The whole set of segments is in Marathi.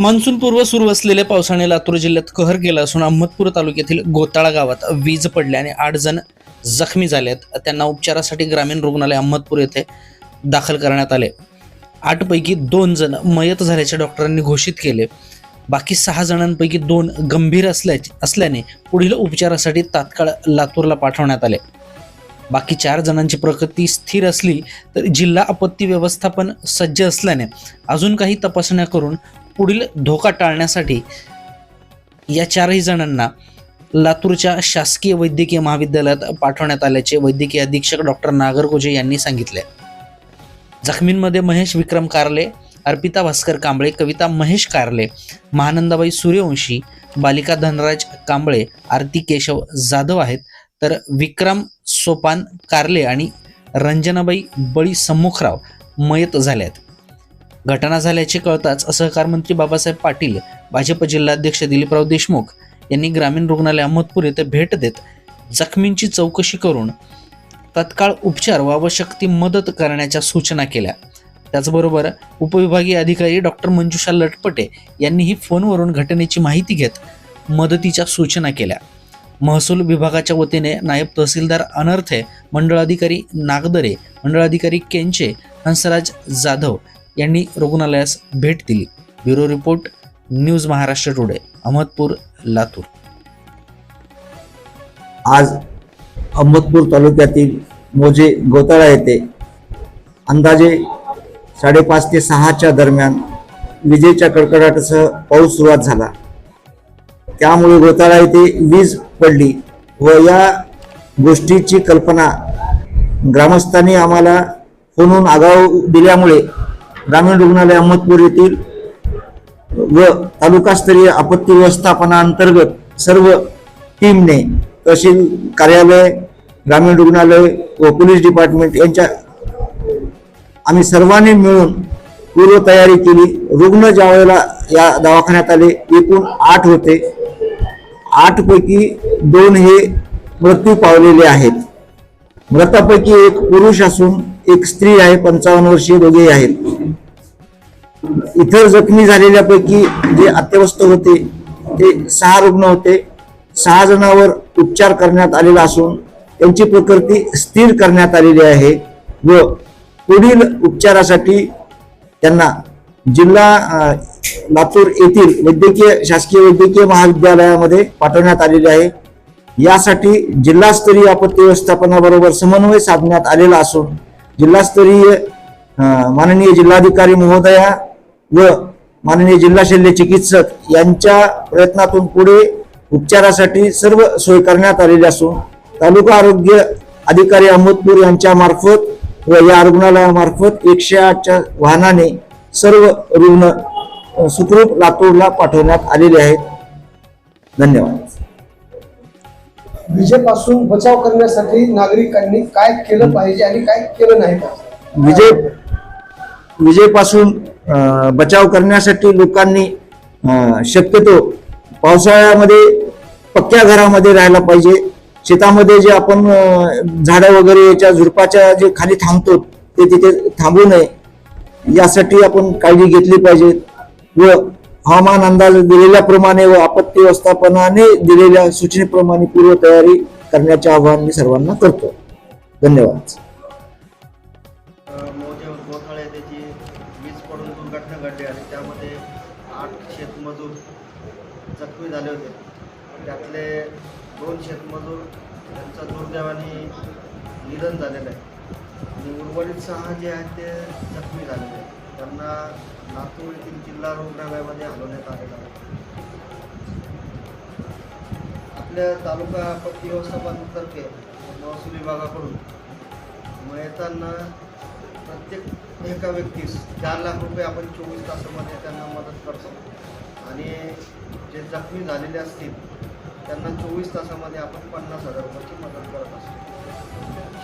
मान्सूनपूर्व सुरू असलेल्या पावसाने लातूर जिल्ह्यात कहर केला असून अहमदपूर तालुक्यातील गोताळा गावात वीज पडल्याने आठ जण जखमी झाले आहेत त्यांना उपचारासाठी ग्रामीण रुग्णालय अहमदपूर येथे दाखल करण्यात आले. आठपैकी दोन जण मयत झाल्याचे डॉक्टरांनी घोषित केले. बाकी सहा जणांपैकी दोन गंभीर असल्याचे असल्याने पुढील उपचारासाठी तात्काळ लातूरला पाठवण्यात आले. बाकी चार जणांची प्रकृती स्थिर असली तर जिल्हा आपत्ती व्यवस्थापन सज्ज असल्याने अजून काही तपासण्या करून पुढील धोका टाळण्यासाठी या चारही जणांना लातूरच्या शासकीय वैद्यकीय महाविद्यालयात पाठवण्यात आल्याचे वैद्यकीय अधीक्षक डॉक्टर नागरगोजे यांनी सांगितले. जखमींमध्ये महेश विक्रम कारले अर्पिता भास्कर कांबळे कविता महेश कारले महानंदाबाई सूर्यवंशी बालिका धनराज कांबळे आरती केशव जाधव आहेत. तर विक्रम सोपान कारले आणि रंजनाबाई बळी सम्मुखराव मयत झाल्यात. आहेत घटना झाल्याचे कळताच सहकार मंत्री बाबासाहेब पाटील भाजप जिल्हाध्यक्ष दिलीपराव देशमुख यांनी ग्रामीण रुग्णालय अहमदपूर येथे भेट देत जखमींची चौकशी करून तत्काळ उपचार व आवश्यक ती मदत करण्याच्या सूचना केल्या. त्याचबरोबर उपविभागीय अधिकारी डॉक्टर मंजुषा लटपटे यांनीही फोनवरून घटनेची माहिती घेत मदतीच्या सूचना केल्या. महसूल विभागाच्या वतीने नायब तहसीलदार अनर्थे मंडळाधिकारी नागदरे मंडळाधिकारी केंचे हंसराज जाधव यांनी रुग्णालयास भेट दिली. Bureau report news Maharashtra today Ahmedpur Latur. आज अहमदपूर तालुक्यातील मोजे गोताळा येथे अंदाजे साडेपाच ते सहाच्या दरम्यान विजेच्या कडकडाटासह पाऊस सुरुवात झाला. त्यामुळे गोताळा येथे वीज पडली व या गोष्टीची कल्पना ग्रामस्थांनी आम्हाला फोनून आगाऊ दिल्यामुळे ग्रामीण रुग्णालय अहमदपूर येथील व तालुकास्तरीय आपत्ती व्यवस्थापनाअंतर्गत सर्व टीमने तहसील कार्यालय ग्रामीण रुग्णालय व पोलीस डिपार्टमेंट यांच्या आम्ही सर्वांनी मिळून पूर्वतयारी केली. रुग्ण ज्यावेळेला या दवाखान्यात आले एकूण आठ होते. आठ पैकी दोन हे मृत्यू पावलेले आहेत. मृतापैकी एक पुरुष असून एक स्त्री आहे पंचावन्न वर्षीय दोघेही आहेत. इतर जखमी झालेल्यापैकी जे अत्यवस्थ होते ते सहा रुग्ण होते. सहा जणांवर उपचार करण्यात आलेला असून त्यांची प्रकृती स्थिर करण्यात आलेली आहे व पुढील उपचारासाठी त्यांना जिल्हा लातूर येथील वैद्यकीय शासकीय वैद्यकीय महाविद्यालयामध्ये पाठवण्यात आलेले आहे. यासाठी जिल्हास्तरीय आपत्ती व्यवस्थापनाबरोबर समन्वय साधण्यात आलेला असून जिल्हास्तरीय माननीय जिल्हाधिकारी महोदया व माननीय जिल्हा शल्य चिकित्सक यांच्या प्रयत्नातून पुढे उपचारासाठी सर्व सोय करण्यात आलेली असून तालुका आरोग्य अधिकारी अहमदपूर यांच्या मार्फत व या रुग्णालयामार्फत एकशे आठच्या वाहनाने सर्व रुग्ण सुखरूप लातूरला पाठवण्यात आलेले आहेत धन्यवाद. विजेपासून बचाव करण्यासाठी नागरिकांनी काय केलं पाहिजे आणि काय केलं नाही विजय विजेपासून बचाव करण्यासाठी लोकांनी शक्यतो पावसाळ्यामध्ये पक्क्या घरामध्ये राहायला पाहिजे. शेतामध्ये जे आपण झाडं वगैरे याच्या झुडपाच्या जे खाली थांबतो ते तिथे थांबू नये. यासाठी आपण काळजी घेतली पाहिजे. व हवामान अंदाज दिलेल्याप्रमाणे व आपत्ती व्यवस्थापनाने दिलेल्या सूचनेप्रमाणे पूर्वतयारी करण्याचे आवाहन मी सर्वांना करतो. धन्यवाद. मोठे वीज पडून दुर्घटना घडली आणि त्यामध्ये आठ शेतमजूर जखमी झाले होते. त्यातले दोन शेतमजूर त्यांचं दुर्दैवाने निधन झालेलं आहे. आणि उर्वरित सहा जे आहेत ते जखमी झालेले आहेत. त्यांना लातूर येथील जिल्हा रुग्णालयामध्ये हलवण्यात आलेलं आहे. आपल्या तालुका आपत्ती व्यवस्थापनातर्फे महसूल विभागाकडून मयतांना प्रत्येक एका व्यक्तीस चार लाख रुपये आपण चोवीस तासामध्ये त्यांना मदत करतो. आणि जे जखमी झालेले असतील त्यांना चोवीस तासामध्ये आपण पन्नास हजार रुपयाची मदत करत असतो.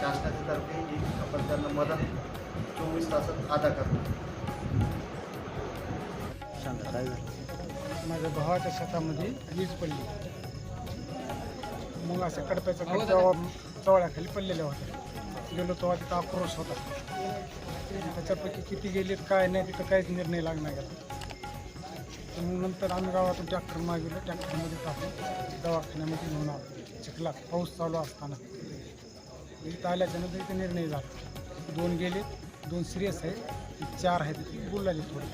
शासनाच्या तर्फे ही आपण त्यांना मदत चोवीस तासात अदा करतो. माझ्या भावाच्या शेतामध्ये वीज पडली. मग असं कडप्याचा चवळ्याखाली पडलेल्या होत्या. गेलो तेव्हा तिथं आक्रोश होता. त्याच्यापैकी किती गेलेत काय नाही तिथं काहीच निर्णय लागणार गेला मग नंतर आम्ही गावातून ट्रॅक्टर मागवलं. ट्रॅक्टरमध्ये टाकून दवाखान्यामध्ये घेऊन आलो. चिखलात पाऊस चालू असताना. इथं आल्याच्यानंतर इथे निर्णय झाला. दोन गेले दोन सिरियस आहेत. चार आहेत. बोलायले थोडे.